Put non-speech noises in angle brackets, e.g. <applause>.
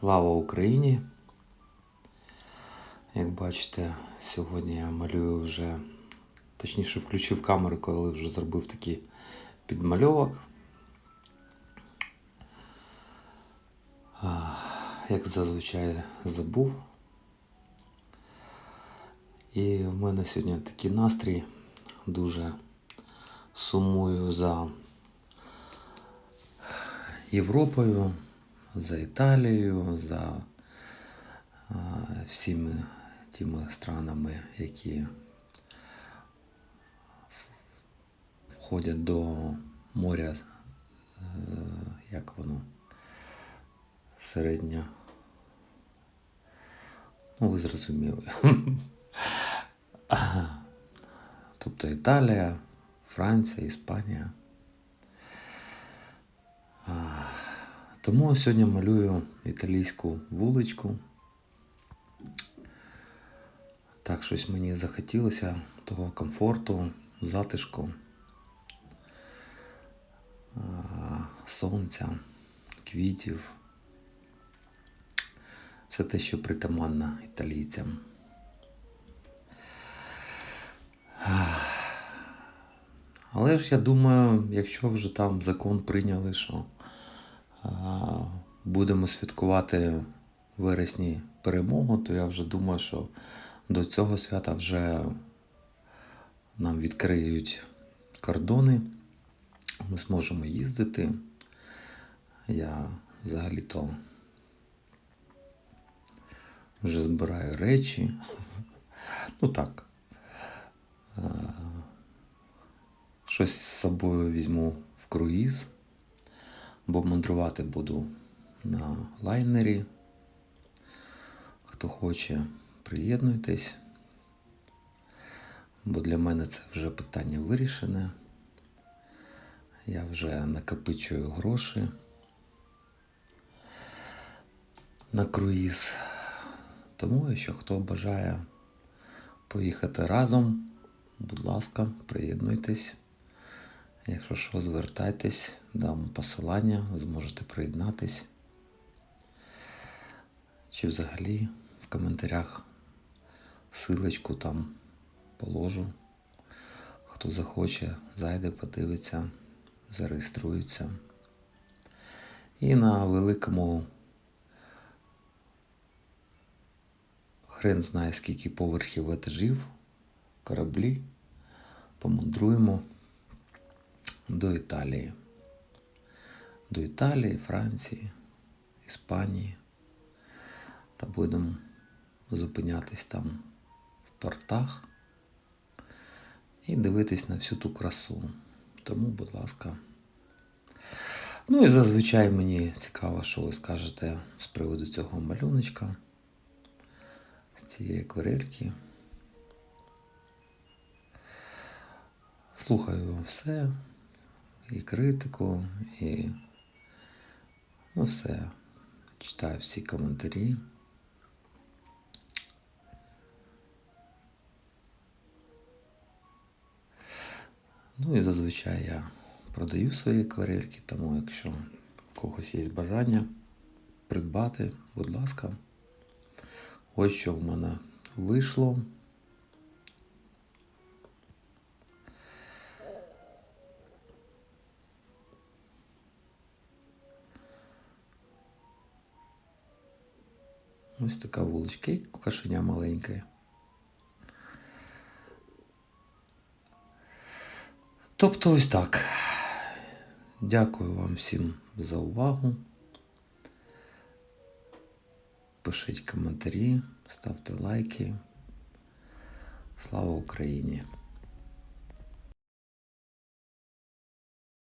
Слава Україні! Як бачите, сьогодні я малюю вже, точніше, включив камеру, коли вже зробив такий підмальовок. Як зазвичай забув. І в мене сьогодні такий настрій. Дуже сумую за Європою, за Італією, за всіми тими странами, які входять до моря, е, як воно, середня. Ну, ви зрозуміли. <laughs> Тобто Італія, Франція, Іспанія. Тому сьогодні малюю італійську вуличку. Так, щось мені захотілося того комфорту, затишку, сонця, квітів. Все те, що притаманно італійцям. Але ж я думаю, якщо вже там закон прийняли, що будемо святкувати вересні перемогу, то я вже думаю, що до цього свята вже нам відкриють кордони, ми зможемо їздити. Я взагалі-то вже збираю речі. Ну так. Щось з собою візьму в круїз, бо мандрувати буду на лайнері. Хто хоче, приєднуйтесь, бо для мене це вже питання вирішене. Я вже накопичую гроші на круїз. Тому, якщо хто бажає поїхати разом, будь ласка, приєднуйтесь. Якщо що, звертайтесь, дам посилання, зможете приєднатись. Чи взагалі в коментарях силочку там положу. Хто захоче, зайде, подивиться, зареєструється. І на великому хрен знає скільки поверхів етажів, кораблі, помандруємо до Італії. До Італії, Франції, Іспанії. Та будемо зупинятись там в портах і дивитись на всю ту красу. Тому, будь ласка. Ну і зазвичай мені цікаво, що ви скажете з приводу цього малюночка, з цієї акварельки. Слухаю все, і критику, і ну все. Читаю всі коментарі. Ну і зазвичай я продаю свої акварельки, тому якщо в когось є бажання придбати, будь ласка. Ось що в мене вийшло. Ось така вуличка і кошеня маленьке. Тобто ось так. Дякую вам всім за увагу. Пишіть коментарі, ставте лайки. Слава Україні!